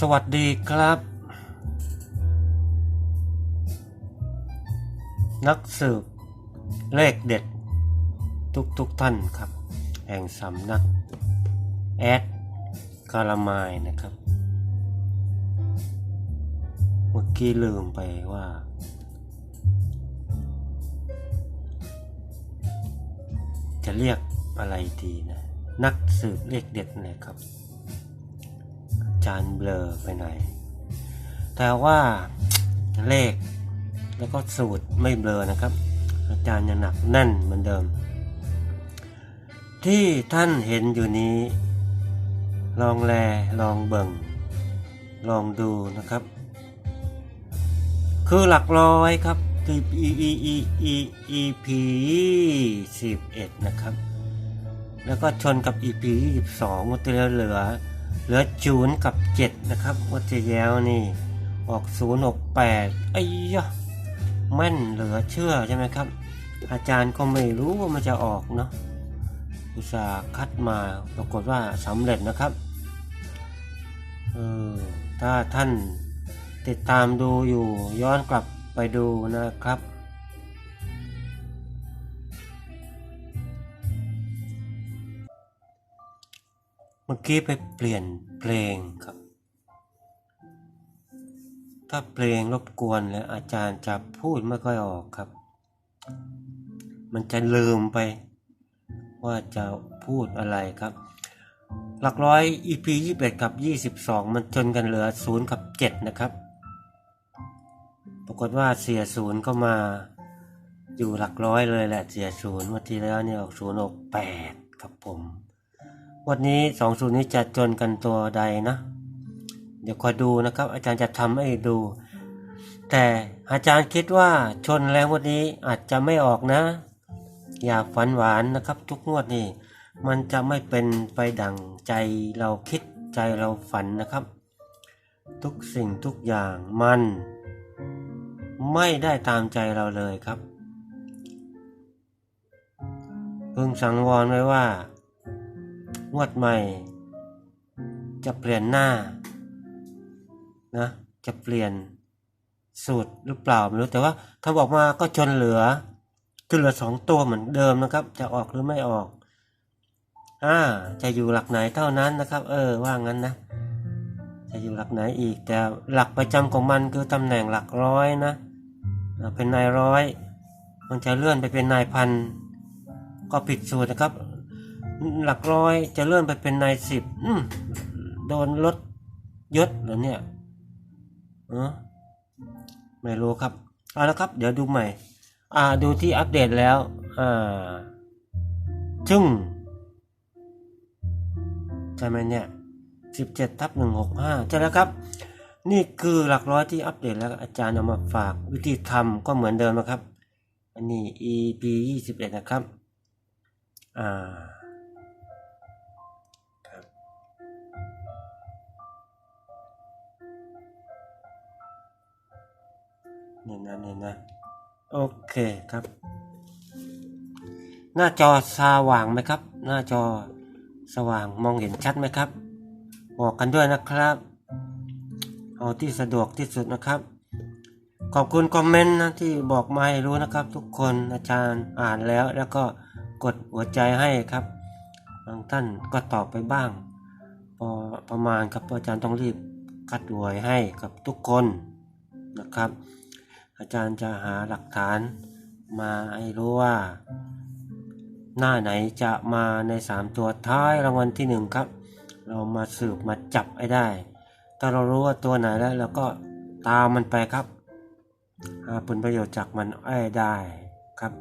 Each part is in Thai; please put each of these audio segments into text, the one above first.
สวัสดีครับ นักสืบเลขเด็ด ทุกทุกท่านครับ แห่งสำนัก แอดคารามายนะครับ เมื่อกี้ลืมไปว่า จะเรียกอะไรดีนะ นักสืบเลขเด็ดนะครับ จารย์เบลอไปหน่อยแต่ว่าเลขแล้วก็สูตรไม่เบลอนะครับ อาจารย์ยังหนักแน่นเหมือนเดิม ที่ท่านเห็นอยู่นี้ ลองแลลองเบิ่ง ลองดูนะครับ คือหลักร้อยครับที่ e e e e e p 11 นะครับ แล้วก็ชนกับ EP 22วัตถุเหลือ เหลือเหลือจูนกับ 7 นะครับวัตแยวนี่ ออก 068ไอ้ยะแม่นเหลือเชื่อใช่ไหมครับ อาจารย์ก็ไม่รู้ว่ามันจะออกเนาะอุตส่าห์คัดมาปรากฏว่าสำเร็จนะครับเออถ้าท่านติดตามดูอยู่ย้อนกลับไปดูนะครับ เมื่อกี้ไปเปลี่ยนเพลงครับ ถ้าเพลงรบกวนแล้วอาจารย์จะพูดไม่ค่อยออกครับ มันจะลืมไป ว่าจะพูดอะไรครับ หลักร้อย EP 21 กับ 22 มันจนกันเหลือ 0 กับ 7 นะครับ ปรากฏว่าเสียศูนย์ก็มาอยู่หลักร้อยเลยแหละเสียศูนย์วันที่แล้วเนี่ยออกศูนย์ออกแปดครับผม วันนี้สองศูนย์นี้จะจนกันตัวใดนะ เดี๋ยวคอยดูนะครับ อาจารย์จะทำให้ดู แต่อาจารย์คิดว่าชนแล้ววันนี้อาจจะไม่ออกนะ อย่าฝันหวานนะครับ ทุกงวดนี่มันจะไม่เป็นไปดังใจเราคิดใจเราฝันนะครับ ทุกสิ่งทุกอย่างมัน ไม่ได้ตามใจเราเลยครับเพิ่งสังวรไว้ว่า งวดใหม่ จะเปลี่ยนหน้านะจะเปลี่ยนสูตรหรือเปล่าไม่รู้แต่ว่าถ้าบอกมาก็ชนเหลือคือเหลือสองตัวเหมือนเดิมนะครับ จะออกหรือไม่ออกอ่าจะอยู่หลักไหนเท่านั้นนะครับ เออว่างั้นนะ จะอยู่หลักไหนอีก แต่หลักประจำของมันคือตำแหน่งหลักร้อยนะเป็นนายร้อย มันจะเลื่อนไปเป็นนายพันก็ผิดสูตรนะครับ หลักร้อยจะเลื่อนไปเป็นนายสิบโดนลดยศหรอเนี่ยเออไม่รู้ครับ เอาละครับ เดี๋ยวดูใหม่ อ่า ดูที่อัปเดตแล้ว อ่าจึงใช่ไหมเนี่ยสิบเจ็ดทับหนึ่งหกห้าใช่แล้วครับ นี่คือหลักร้อยที่อัปเดตแล้วอาจารย์เอามาฝากวิธีทำก็เหมือนเดิมนะครับ อันนี้ EP ยี่สิบเอ็ดนะครับ อ่า นี่นะนี่นะโอเคครับ หน้าจอสว่างไหมครับ หน้าจอสว่างมองเห็นชัดไหมครับ บอกกันด้วยนะครับ เอาที่สะดวกที่สุดนะครับ ขอบคุณคอมเมนต์นะที่บอกมาให้รู้นะครับ ทุกคนอาจารย์อ่านแล้ว แล้วก็กดหัวใจให้ครับบางท่านก็ตอบไปบ้างพอประมาณครับอาจารย์ต้องรีบคัดหวยให้กับทุกคนนะครับ อาจารย์จะหาหลักฐานมาให้รู้ว่า หน้าไหนจะมาในสามตัวท้ายรางวัลที่หนึ่งครับ เรามาสืบมาจับให้ได้ ถ้าเรารู้ว่าตัวไหนแล้วเราก็ตามมันไปครับ หาผลประโยชน์จากมันให้ได้ครับ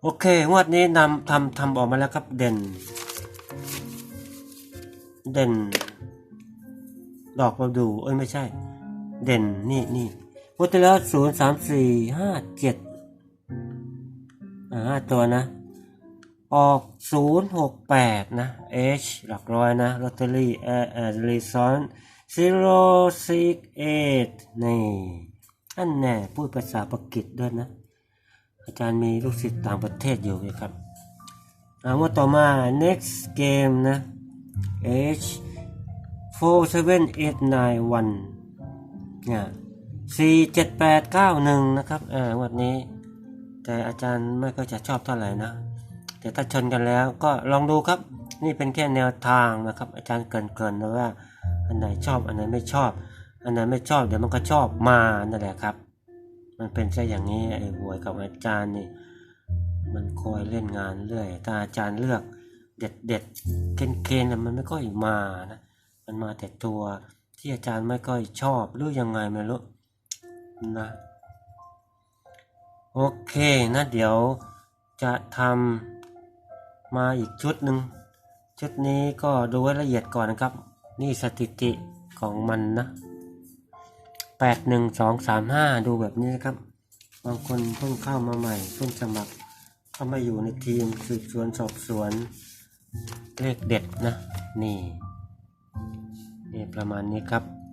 โอเค งวดนี้นำทำทำออกมาแล้วครับเด่น เด่น ดอกประดูเอ้ยไม่ใช่ เด่นนี่นี่ งวดที่แล้วศูนย์สามสี่ห้าเจ็ดห้าตัวนะ ออกศูนย์หกแปดนะ H หลักร้อยนะลอตเตอรี่เอ่อเอ่อรีซอน zero six eight นี่อันแน่พูดภาษาปากีสด้วยนะ อาจารย์มีลูกศิษย์ต่างประเทศอยู่นะครับเอาว่าต่อมา next game นะ H four seven eight nine one เนี่ย สี่เจ็ดแปดเก้าหนึ่งนะครับอ่างวันนี้ แต่อาจารย์ไม่ก็จะชอบเท่าไหร่นะ แต่ถ้าชนกันแล้วก็ลองดูครับ นี่เป็นแค่แนวทางนะครับ อาจารย์เกินๆนะว่า อันไหนชอบอันไหนไม่ชอบ อันไหนไม่ชอบเดี๋ยวมันก็ชอบมานั่นแหละครับ มันเป็นแค่อย่างนี้ไอ้หวยกับอาจารย์นี่มันคอยเล่นงานเรื่อยถ้าอาจารย์เลือกเด็ดเด็ดเกณฑ์เกณฑ์มันไม่ค่อยมานะ มันมาแต่ตัวที่อาจารย์ไม่ค่อยชอบหรือยังไงไม่รู้ นะโอเคนะเดี๋ยวจะทำมาอีกชุดหนึ่งชุดนี้ก็ดูให้ละเอียดก่อนนะครับ นี่สถิติของมันนะแปดหนึ่งสองสามห้าดูแบบนี้นะครับ บางคนเพิ่งเข้ามาใหม่เพิ่งสมัครเข้ามาอยู่ในทีมสืบสวนสอบสวนเลขเด็ดนะ นี่นี่ประมาณนี้ครับ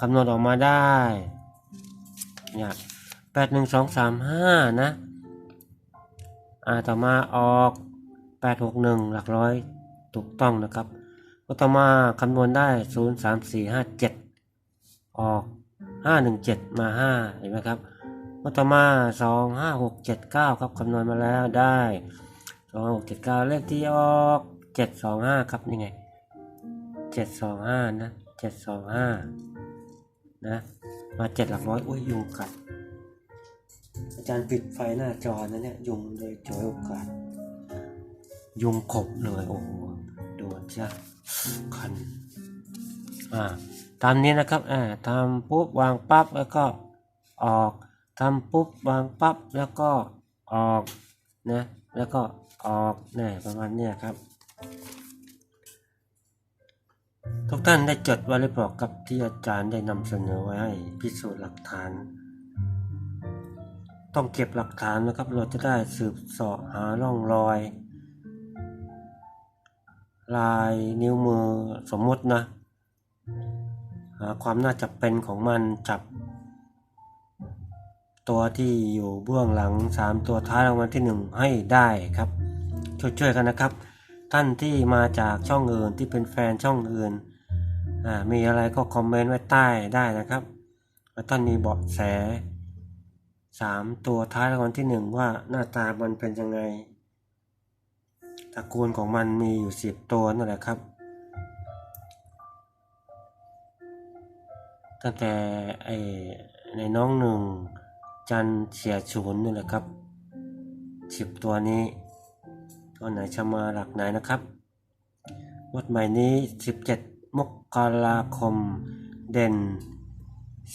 กำหนดออกมาได้เนี่ยแปดหนึ่งสองสามห้านะ อ่า ต่อมาออกแปดหกหนึ่งหลักร้อยถูกต้องนะครับ ก็ต่อมาคำนวณได้ศูนย์สามสี่ห้าเจ็ดออกห้าหนึ่งเจ็ดมาห้าเห็นไหมครับก็ต่อมาสองห้าหกเจ็ดเก้าครับคำนวณมาแล้วได้สองหกเจ็ดเก้าเลขที่ออกเจ็ดสองห้าครับนี่ไงเจ็ดสองห้านะเจ็ดสองห้า นะมาเจ็ดหลักร้อยโอ้ยยุงกัดอาจารย์ปิดไฟหน้าจอนะเนี่ยยุงเลยจอยโอกาส ยุงขบเลยโอ้โหโดนจ้ะคันอ่าตามนี้นะครับอ่าทำปุ๊บวางปั๊บแล้วก็ออกทำปุ๊บวางปั๊บแล้วก็ออกนะแล้วก็ออกเนี่ยประมาณเนี้ยครับ ทุกท่านได้จดไว้หรือเปล่ากับที่อาจารย์ได้นำเสนอไว้ให้พิสูจน์หลักฐาน ต้องเก็บหลักฐานนะครับ เราจะได้สืบสาะหาร่องรอย ลายนิ้วมือสมมตินะ หาความน่าจะเป็นของมันจับ ตัวที่อยู่เบื้องหลังสามตัวท้ายรางวัลที่หนึ่งให้ได้ครับ ช่วยๆกันนะครับ ท่านที่มาจากช่องอื่นที่เป็นแฟนช่องอื่น มีอะไรก็คอมเมนต์ไว้ใต้ได้นะครับแล้วท่านมีเบาะแสสามตัวท้ายรางวัลที่หนึ่งว่าหน้าตามันเป็นยังไงตระกูลของมันมีอยู่สิบตัวนั่นแหละครับ ตั้งแต่ไอในน้องหนึ่งจันเสียศูนย์นี่แหละครับสิบตัวนี้ ตัวไหนจะมาหลักไหนนะครับงวดใหม่นี้17 มกราคม เด่น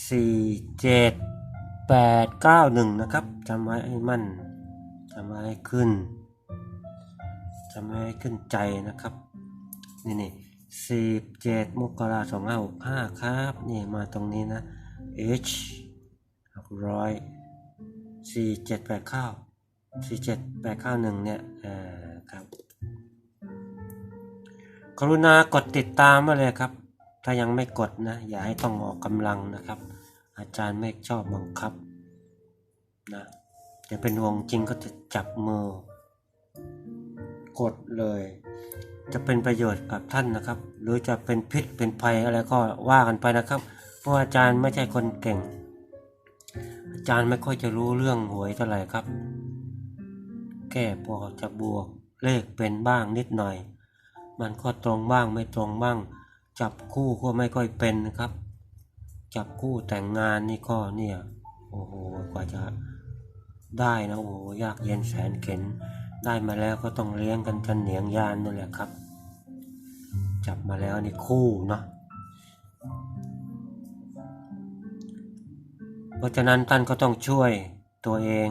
4 7 8 9 1 นะครับจำไว้ให้มั่นจำไว้ให้ขึ้นจำไว้ให้ขึ้นใจนะครับ นี่นี่สิบเจ็ดมกราสองห้าหกห้าครับ นี่มาตรงนี้นะ H หกร้อยสี่เจ็ดแปดเก้าสี่เจ็ดแปดเก้าหนึ่งเนี่ยอ่าครับ กรุณากดติดตามมาเลยครับ ถ้ายังไม่กดนะ อย่าให้ต้องออกกำลังนะครับ อาจารย์ไม่ชอบบังคับนะแต่เป็นวงจริงก็จะจับมือ กดเลย จะเป็นประโยชน์กับท่านนะครับ หรือจะเป็นพิษเป็นภัยอะไรก็ว่ากันไปนะครับเพราะอาจารย์ไม่ใช่คนเก่ง อาจารย์ไม่ค่อยจะรู้เรื่องหวยเท่าไหร่ครับ แก้พอจะบวกเลขเป็นบ้างนิดหน่อย มันก็ตรงบ้างไม่ตรงบ้าง จับคู่ก็ไม่ค่อยเป็นนะครับ จับคู่แต่งงานนี่ก็เนี่ยโอ้โหกว่าจะได้นะโอ้โหยากเย็นแสนเข็นได้มาแล้วก็ต้องเลี้ยงกันจนเหนียงยานนั่นแหละครับ จับมาแล้วนี่คู่เนาะเพราะฉะนั้นท่านก็ต้องช่วยตัวเอง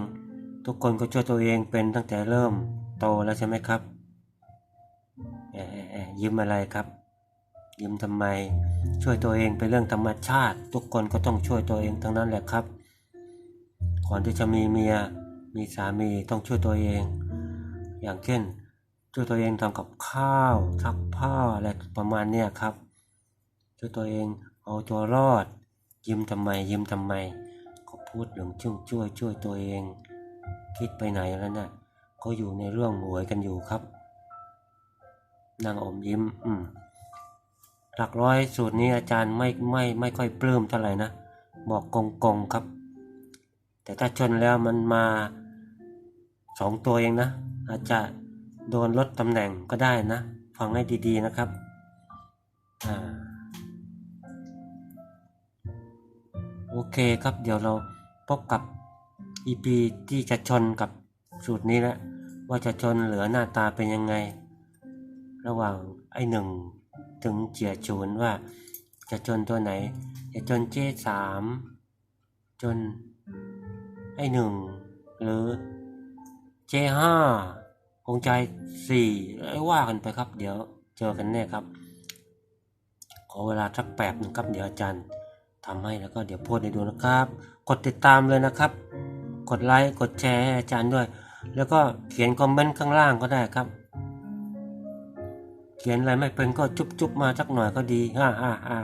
ทุกคนก็ช่วยตัวเองเป็นตั้งแต่เริ่มโตแล้วใช่ไหมครับ ยิ้มอะไรครับยิ้มทำไม ช่วยตัวเองเป็นเรื่องธรรมชาติ ทุกคนก็ต้องช่วยตัวเองทั้งนั้นแหละครับ ก่อนที่จะมีเมียมีสามีต้องช่วยตัวเอง อย่างเช่น ช่วยตัวเองทำกับข้าวซักผ้าอะไรประมาณเนี้ยครับ ช่วยตัวเองเอาตัวรอดยิ้มทำไมยิ้มทำไม ก็พูดเรื่องช่วยช่วยช่วยตัวเอง คิดไปไหนแล้วนะ่ะก็อยู่ในเรื่องหวยกันอยู่ครับ นางอมยิ้ม อืมหลักร้อยสูตรนี้อาจารย์ไม่ไม่ไม่ค่อยปลื้มเท่าไหร่นะ บอกกงกงครับ แต่ถ้าชนแล้วมันมาสองตัวเองนะ อาจจะโดนลดตำแหน่งก็ได้นะ ฟังให้ดีๆนะครับ อ่า โอเคครับเดี๋ยวเราพบกับ EP ที่จะชนกับสูตรนี้แล้วว่าจะชนเหลือหน้าตาเป็นยังไง ระหว่างไอ้หนึ่งถึงเจียจูนว่า จะจนตัวไหน จะจนเจสามจนไอ้หนึ่งหรือเจห้าคงใจสี่ไอ้ว่ากันไปครับ เดี๋ยวเจอกันแน่ครับ ขอเวลาสักแป๊บหนึ่งครับเดี๋ยวอาจารย์ทำให้แล้วก็เดี๋ยวโพสต์ให้ดูนะครับ กดติดตามเลยนะครับ กดไลค์กดแชร์ให้อาจารย์ด้วย แล้วก็เขียนคอมเมนต์ข้างล่างก็ได้ครับ เขียนอะไรไม่เป็นก็จุ๊บๆมาสักหน่อยก็ดีฮ่าฮ่าฮ่า